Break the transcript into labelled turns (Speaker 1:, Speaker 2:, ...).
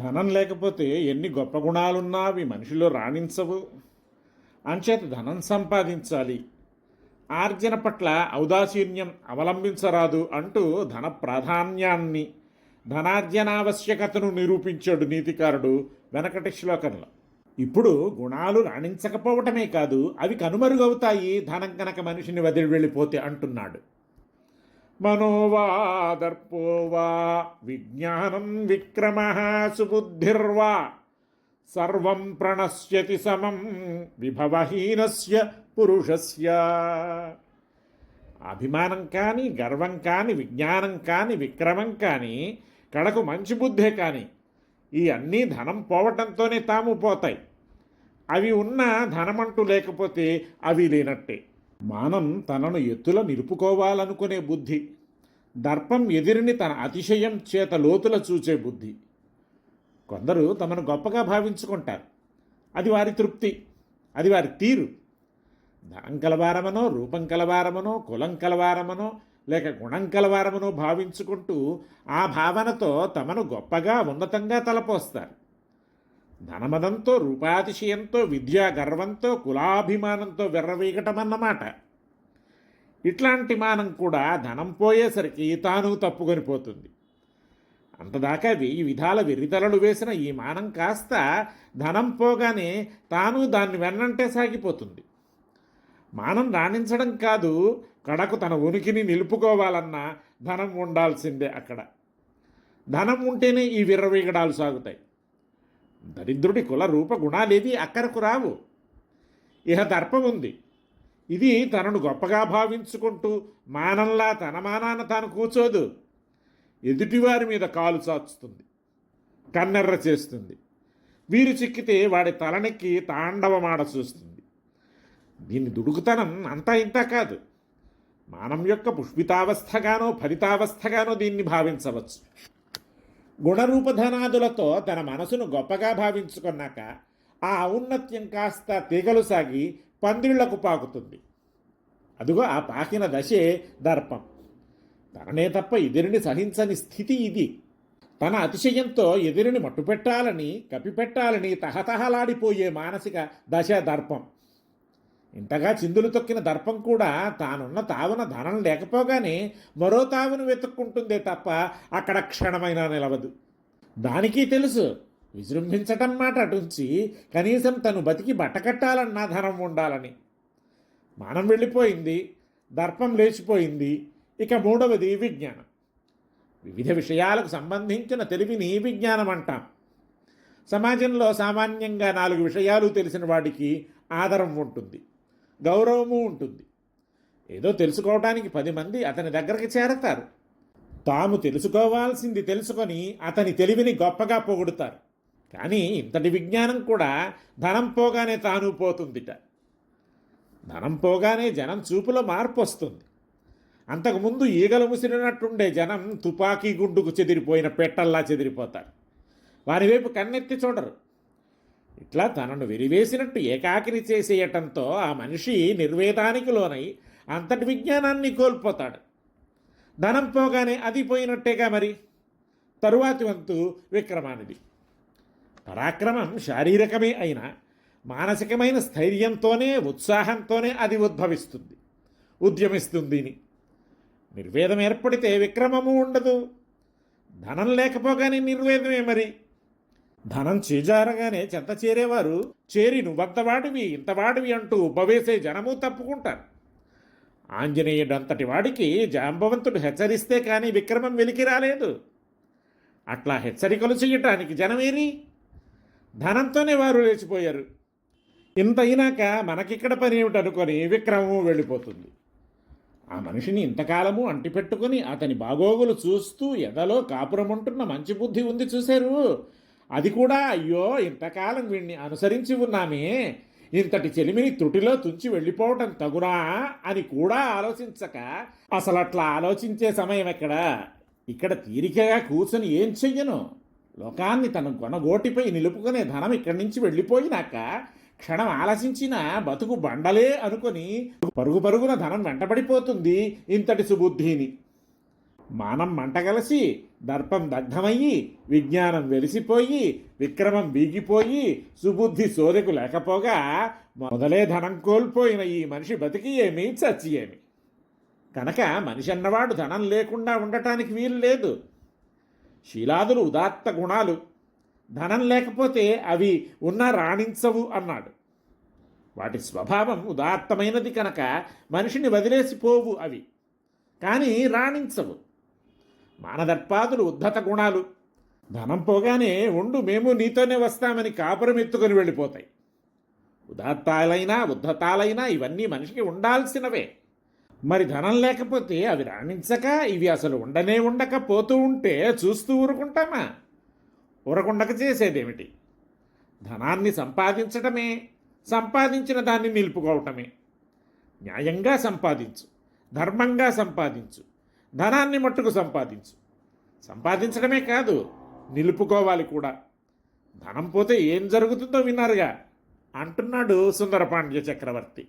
Speaker 1: ధనం లేకపోతే ఎన్ని గొప్ప గుణాలున్నా అవి మనిషిలో రాణించవు. అంచేత ధనం సంపాదించాలి. ఆర్జన పట్ల ఔదాసీన్యం అవలంబించరాదు అంటూ ధన ప్రాధాన్యాన్ని ధనార్జనావశ్యకతను నిరూపించాడు నీతికారుడు వెనకటి శ్లోకంలో. ఇప్పుడు గుణాలు రాణించకపోవటమే కాదు అవి కనుమరుగవుతాయి ధనం కనుక మనిషిని వదిలి వెళ్ళిపోతే అంటున్నాడు. మనోవా దర్పో వా విజ్ఞానం విక్రమ సుబుద్ధిర్వా సర్వం ప్రణశ్యతి సమం విభవహీనస్య పురుషస్య అభిమానం కానీ గర్వం కానీ విజ్ఞానం కానీ విక్రమం కానీ కడకు మంచి బుద్ధే కానీ ఈ అన్నీ ధనం పోవటంతోనే తాము పోతాయి. అవి ఉన్న ధనమంటూ లేకపోతే అవి లేనట్టే. మానం తనను ఎత్తుల నిలుపుకోవాలనుకునే బుద్ధి. దర్పం ఎదిరిని తన అతిశయం చేత లోతుల చూచే బుద్ధి. కొందరు తమను గొప్పగా భావించుకుంటారు. అది వారి తృప్తి అది వారి తీరు. ధనం కలవారమనో రూపం కలవారమనో కులం కలవారమనో లేక గుణం కలవారమనో భావించుకుంటూ ఆ భావనతో తమను గొప్పగా ఉన్నతంగా తలపోస్తారు. ధనమదంతో రూపాతిశయంతో విద్యా గర్వంతో కులాభిమానంతో విర్రవీగటమన్నమాట. ఇట్లాంటి మానం కూడా ధనం పోయేసరికి తాను తప్పుకొని పోతుంది. అంతదాకా వెయ్యి విధాల వెర్రితలలు వేసిన ఈ మానం కాస్త ధనం పోగానే తాను దాన్ని వెన్నంటే సాగిపోతుంది. మానం రాణించడం కాదు కడకు తన ఉనికిని నిలుపుకోవాలన్నా ధనం ఉండాల్సిందే అక్కడ. ధనం ఉంటేనే ఈ విర్రవీగడాలు సాగుతాయి. దరిద్రుడి కుల రూప గుణాలేవి అక్కరకు రావు. ఇహ దర్పం ఉంది. ఇది తనను గొప్పగా భావించుకుంటూ మానంలా తన మానాన తాను కూర్చోదు. ఎదుటివారి మీద కాలు చాచుతుంది కన్నెర్ర చేస్తుంది. వీరు చిక్కితే వాడి తలనెక్కి తాండవమాడ చూస్తుంది. దీని దుడుకుతనం అంతా ఇంత కాదు. మానం యొక్క పుష్పితావస్థగానో ఫలితావస్థగానో దీన్ని భావించవచ్చు. గుణరూపధనాదులతో తన మనసును గొప్పగా భావించుకున్నాక ఆ ఔన్నత్యం కాస్త తీగలు సాగి పందిళ్ళకు పాకుతుంది. అదుగో ఆ పాకిన దశే దర్పం. తననే తప్ప ఎదిరిని సహించని స్థితి ఇది. తన అతిశయంతో ఎదిరిని మట్టుపెట్టాలని కప్పిపెట్టాలని తహతహలాడిపోయే మానసిక దశ దర్పం. ఇంతగా చిందులు తొక్కిన దర్పం కూడా తానున్న తావున ధనం లేకపోగానే మరో తావును వెతుక్కుంటుందే తప్ప అక్కడ క్షణమైనా నిలవదు. దానికి తెలుసు విజృంభించటం మాట అటుంచి కనీసం తను బతికి బట్టకట్టాలన్న ధనం ఉండాలని. మానం వెళ్ళిపోయింది దర్పం లేచిపోయింది. ఇక మూడవది విజ్ఞానం. వివిధ విషయాలకు సంబంధించిన తెలివిని విజ్ఞానం అంటాం సమాజంలో సామాన్యంగా నాలుగు విషయాలు తెలిసిన వాడికి ఆదరం ఉంటుంది గౌరవము ఉంటుంది. ఏదో తెలుసుకోవడానికి పది మంది అతని దగ్గరికి చేరతారు. తాము తెలుసుకోవాల్సింది తెలుసుకొని అతని తెలివిని గొప్పగా పొగుడుతారు. కానీ ఇంతటి విజ్ఞానం కూడా ధనం పోగానే తాను పోతుందిట. ధనం పోగానే జనం చూపులో మార్పు వస్తుంది అంతకుముందు ఈగలు ముసిరినట్టుండే జనం తుపాకీ గుండుకు చెదిరిపోయిన పెట్టల్లా చెదిరిపోతారు. వారి వైపు కన్నెత్తి చూడరు. ఇట్లా తనను విరివేసినట్టు ఏకాకిని చేసేయటంతో ఆ మనిషి నిర్వేదానికి లోనై అంతటి విజ్ఞానాన్ని కోల్పోతాడు. ధనం పోగానే అది పోయినట్టేగా మరి? తరువాతి వంతు విక్రమానిది పరాక్రమం శారీరకమే అయినా మానసికమైన స్థైర్యంతోనే ఉత్సాహంతోనే అది ఉద్భవిస్తుంది ఉద్యమిస్తుంది నిర్వేదం ఏర్పడితే విక్రమము ఉండదు. ధనం లేకపోగానే నిర్వేదమే మరి. ధనం చేజారగానే చెంత చేరేవారు చేరి నువ్వంతవాడివి ఇంతవాడివి అంటూ ఉబ్బవేసే జనము తప్పుకుంటారు. ఆంజనేయుడంతటి వాడికి జాంబవంతుడు హెచ్చరిస్తే కానీ విక్రమం వెలికి రాలేదు అట్లా హెచ్చరికలు చేయటానికి జనమేరి? ధనంతోనే వారు లేచిపోయారు. ఇంత అయినాక మనకిక్కడ పని ఏమిటనుకొని విక్రమము వెళ్ళిపోతుంది. ఆ మనిషిని ఇంతకాలము అంటిపెట్టుకుని అతని బాగోగులు చూస్తూ ఎదలో కాపురమంటున్న మంచి బుద్ధి ఉంది చూశారు? అది కూడా అయ్యో ఇంతకాలం వీణ్ణి అనుసరించి ఉన్నామే. ఇంతటి చెలిమిని త్రుటిలో తుంచి వెళ్ళిపోవటం తగునా అని కూడా ఆలోచించక అసలు అట్లా ఆలోచించే సమయం ఎక్కడ? ఇక్కడ తీరికగా కూర్చొని ఏం చెయ్యను? లోకాన్ని తన గొనగోటిపై నిలుపుకునే ధనం ఇక్కడి నుంచి వెళ్ళిపోయినాక క్షణం ఆలసించిన బతుకు బండలే అనుకొని పరుగు పరుగున ధనం వెంటబడిపోతుంది ఇంతటి సుబుద్ధిని. మానం మంటగలసి దర్పం దగ్ధమయ్యి విజ్ఞానం వెలిసిపోయి విక్రమం బీగిపోయి సుబుద్ధి సోదెకు లేకపోగా మొదలే ధనం కోల్పోయిన ఈ మనిషి బతికి ఏమి చచ్చి ఏమి. కనుక మనిషి అన్నవాడు ధనం లేకుండా ఉండటానికి వీలు లేదు. శీలాదులు ఉదాత్త గుణాలు. ధనం లేకపోతే అవి ఉన్న రాణించవు అన్నాడు. వాటి స్వభావం ఉదాత్తమైనది కనుక మనిషిని వదిలేసిపోవు అవి. కానీ రాణించవు. మానదర్పాదులు ఉద్ధత గుణాలు. ధనం పోగానే ఉండు మేము నీతోనే వస్తామని కాపురం ఎత్తుకొని వెళ్ళిపోతాయి. ఉదాత్తాలైనా ఉద్ధతాలైనా ఇవన్నీ మనిషికి ఉండాల్సినవే. మరి ధనం లేకపోతే అవి రాణించక ఇవి అసలు ఉండనే ఉండక పోతూ ఉంటే చూస్తూ ఊరుకుంటామా? ఊరకుండక చేసేదేమిటి? ధనాన్ని సంపాదించటమే సంపాదించిన దాన్ని నిలుపుకోవటమే. న్యాయంగా సంపాదించు ధర్మంగా సంపాదించు ధనాన్ని మట్టుకు సంపాదించు. సంపాదించడమే కాదు నిలుపుకోవాలి కూడా. ధనం పోతే ఏం జరుగుతుందో విన్నారుగా అంటున్నాడు సుందరపాండ్య చక్రవర్తి.